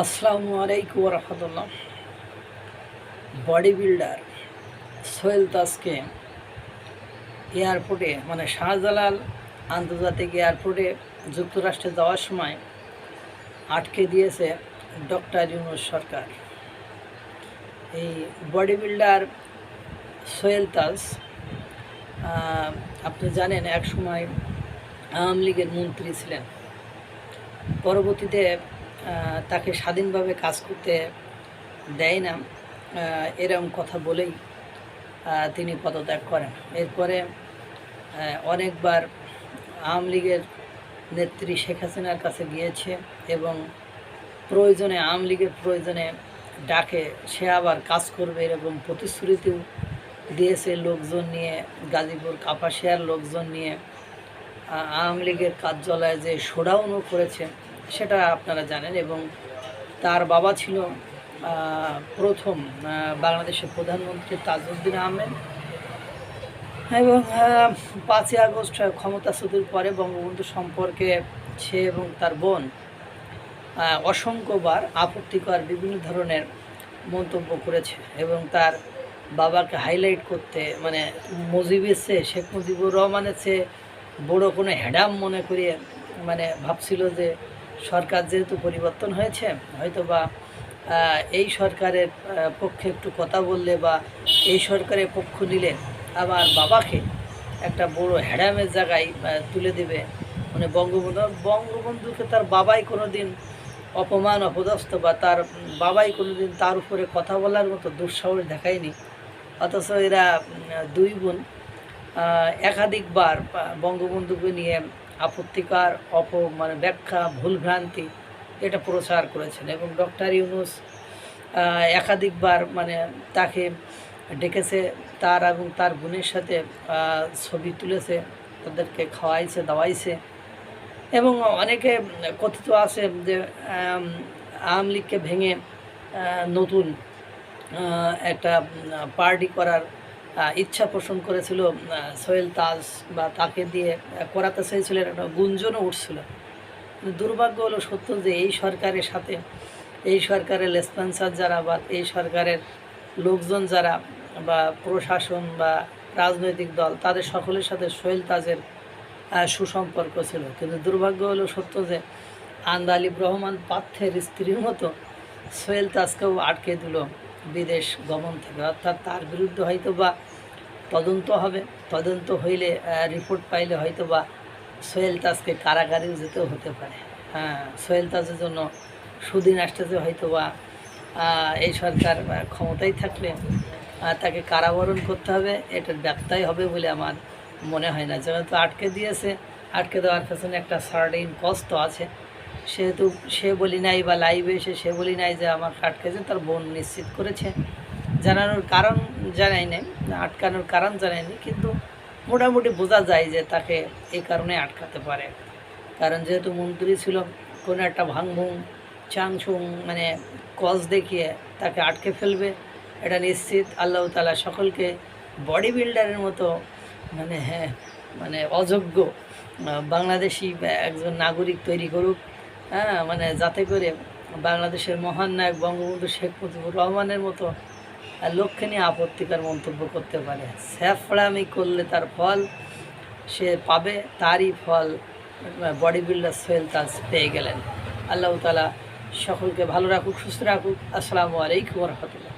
আসসালামু আলাইকুম রহমতুল্লাহ বডি বিল্ডার সোহেল দাসকে এয়ারপোর্টে মানে শাহজালাল আন্তর্জাতিক এয়ারপোর্টে যুক্তরাষ্ট্রে যাওয়ার সময় আটকে দিয়েছে ডক্টর ইউনুস সরকার। এই বডি বিল্ডার সোহেল আহ, আপনি জানেন এক সময় আওয়ামী লীগের মন্ত্রী ছিলেন। পরবর্তীতে তাকে স্বাধীনভাবে কাজ করতে দেয় না আহ, এরকম কথা বলেই তিনি পদত্যাগ করেন। এরপরে অনেকবার আওয়ামী লীগের নেত্রী শেখ হাসিনার কাছে গিয়েছে এবং প্রয়োজনে আওয়ামী লীগের প্রয়োজনে ডাকে সে আবার কাজ করবে এরকম প্রতিশ্রুতিও দিয়েছে লোকজন নিয়ে গাজীপুর কাপাসিয়ার লোকজন নিয়ে। আওয়ামী লীগের কার্যালয়ে যে শোডাউনও করেছে সেটা আপনারা জানেন এবং তার বাবা ছিল প্রথম বাংলাদেশের প্রধানমন্ত্রী তাজউদ্দিন আহমেদ। এবং পাঁচই আগস্ট ক্ষমতাচ্যুতির পরে বঙ্গবন্ধু সম্পর্কে সে এবং তার বোন অসংখ্যবার আপত্তিকর বিভিন্ন ধরনের মন্তব্য করেছে এবং তার বাবাকে হাইলাইট করতে মানে মুজিবের চেয়ে, শেখ মুজিবুর রহমানের চেয়ে বড় কোনো হ্যাডাম মনে করিয়ে মানে ভাবছিল যে সরকার যেহেতু পরিবর্তন হয়েছে হয়তো বা এই সরকারের পক্ষে একটু কথা বললে বা এই সরকারের পক্ষ নিলে আমার বাবাকে একটা বড় হ্যাডামের জায়গায় তুলে দেবে মানে বঙ্গবন্ধু। বঙ্গবন্ধুকে তার বাবাই কোনো দিন অপমান, অপদস্থ বা তার বাবাই কোনো দিন তার উপরে কথা বলার মতো দুঃসাহস দেখায়নি। অথচ এরা দুই বোন একাধিকবার বঙ্গবন্ধুকে নিয়ে আপত্তিকর অপ মানে ব্যাখ্যা, ভুলভ্রান্তি, এটা প্রচার করেছেন। এবং ডক্টর ইউনুস একাধিকবার মানে তাকে ডেকেছে তার এবং তার বোনের সাথে ছবি তুলেছে, তাদেরকে খাওয়াইছে, দাওয়াইছে। এবং অনেকে কথিত আছে যে আওয়ামী লীগকে ভেঙে নতুন একটা পার্টি করার ইচ্ছা পোষণ করেছিল সোহেল তাজ বা তাকে দিয়ে করাতে চেয়েছিলেন একটা গুঞ্জনও উঠছিল। দুর্ভাগ্য হলো সত্য যে এই সরকারের সাথে, এই সরকারের লেসপেন্সার যারা বা এই সরকারের লোকজন যারা বা প্রশাসন বা রাজনৈতিক দল, তাদের সকলের সাথে সোহেল তাজের সুসম্পর্ক ছিল। কিন্তু দুর্ভাগ্য হলো সত্য যে আন্দালিব রহমান পাথের স্ত্রীর মতো সোহেল তাজকেও আটকে দিল। বিদেশ গমন থেকে, অর্থাৎ তার বিরুদ্ধে হয়তো বা তদন্ত হবে। তদন্ত হইলে রিপোর্ট পাইলে হয়তো বা সোহেল তাজকে কারাগারেও যেতেও হতে পারে। হ্যাঁ সোহেল তাজের জন্য সুদিন আসতেছে হয়তো বা এই সরকার ক্ষমতায় থাকলে তাকে কারাবরণ করতে হবে। এটার ব্যক্তাই হবে বলে আমার মনে হয় না। যেহেতু আটকে দিয়েছে, আটকে দেওয়ার পেছনে একটা সার্ডিন কষ্ট আছে। সেহেতু সে বলি নাই বা লাইভে এসে সে বলি নাই যে আমার আটকেছে তার বোন নিশ্চিত করেছে। জানানোর কারণ জানাই নাই, আটকানোর কারণ জানায়নি কিন্তু মোটামুটি বোঝা যায় যে তাকে এই কারণে আটকাতে পারে। কারণ যেহেতু মন্ত্রী ছিল, কোনো একটা ভাঙভুং চাংছুং মানে কজ দেখিয়ে তাকে আটকে ফেলবে, এটা নিশ্চিত। আল্লাহ তালা সকলকে বডি বিল্ডারের মতো মানে হ্যাঁ মানে অযোগ্য বাংলাদেশি একজন নাগরিক তৈরি করুক। হ্যাঁ মানে যাতে করে বাংলাদেশের মহান নায়ক বঙ্গবন্ধু শেখ মুজিবুর রহমানের মতো লক্ষ্যে নিয়ে আপত্তিকর মন্তব্য করতে পারে। স্যাফড়ামি করলে তার ফল, সে পাবে, তারই ফল বডি বিল্ডার সোহেল তাজ পেয়ে গেলেন। আল্লাহ তালা সকলকে ভালো রাখুক, সুস্থ রাখুক। আসসালামু আলাইকুম রহমতুল্লাহ।